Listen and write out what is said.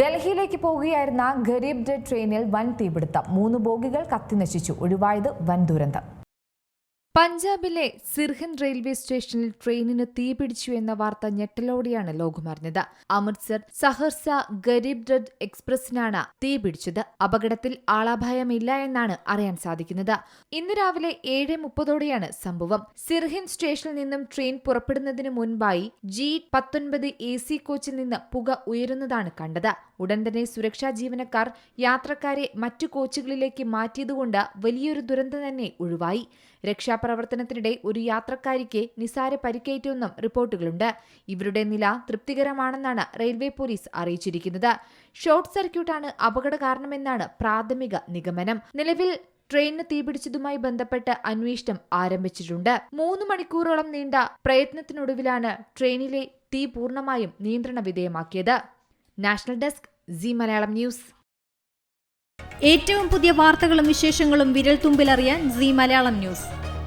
ഡൽഹിയിലേക്ക് പോവുകയായിരുന്ന ഗരീബ് ഡെഡ് ട്രെയിനിൽ വൻ തീപിടുത്തം. മൂന്ന് ബോഗികൾ കത്തിനശിച്ചു. ഒഴിവായത് വൻ ദുരന്തം. പഞ്ചാബിലെ സിർഹൻ റെയിൽവേ സ്റ്റേഷനിൽ ട്രെയിനിന് തീപിടിച്ചു എന്ന വാർത്ത ഞെട്ടലോടെയാണ് ലോകമറിഞ്ഞത്. അമൃത്സർ സഹർസ ഗരീബ് രഥ് എക്സ്പ്രസിനാണ് തീപിടിച്ചത് അപകടത്തിൽ ആളാഭയമില്ല എന്നാണ് അറിയാൻ സാധിക്കുന്നത്. ഇന്ന് രാവിലെ ഏഴ് മുപ്പതോടെയാണ് സംഭവം. സിർഹിന്ദ് സ്റ്റേഷനിൽ നിന്നും ട്രെയിൻ പുറപ്പെടുന്നതിന് മുൻപായി ജി പത്തൊൻപത് എ സി കോച്ചിൽ നിന്ന് പുക ഉയരുന്നതാണ് കണ്ടത്. ഉടൻ തന്നെ സുരക്ഷാ ജീവനക്കാർ യാത്രക്കാരെ മറ്റു കോച്ചുകളിലേക്ക് മാറ്റിയതുകൊണ്ട് വലിയൊരു ദുരന്തം തന്നെ ഒഴിവായി. രക്ഷാപ്രവർത്തനത്തിനിടെ ഒരു യാത്രക്കാരിക്ക് നിസാര പരിക്കേറ്റുവെന്നും റിപ്പോർട്ടുകളുണ്ട്. ഇവരുടെ നില തൃപ്തികരമാണെന്നാണ് റെയിൽവേ പോലീസ് അറിയിച്ചിരിക്കുന്നത്. ഷോർട്ട് സർക്യൂട്ടാണ് അപകട കാരണമെന്നാണ് പ്രാഥമിക നിഗമനം. നിലവിൽ ട്രെയിനിന് തീപിടിച്ചതുമായി ബന്ധപ്പെട്ട് അന്വേഷണം ആരംഭിച്ചിട്ടുണ്ട്. മൂന്ന് മണിക്കൂറോളം നീണ്ട പ്രയത്നത്തിനൊടുവിലാണ് ട്രെയിനിലെ തീ പൂർണമായും നിയന്ത്രണ വിധേയമാക്കിയത്. National desk Zee Malayalam news. ഏറ്റവും പുതിയ വാർത്തകളും വിശേഷങ്ങളും വിരൽ തുമ്പിലറിയാൻ സി മലയാളം ന്യൂസ്.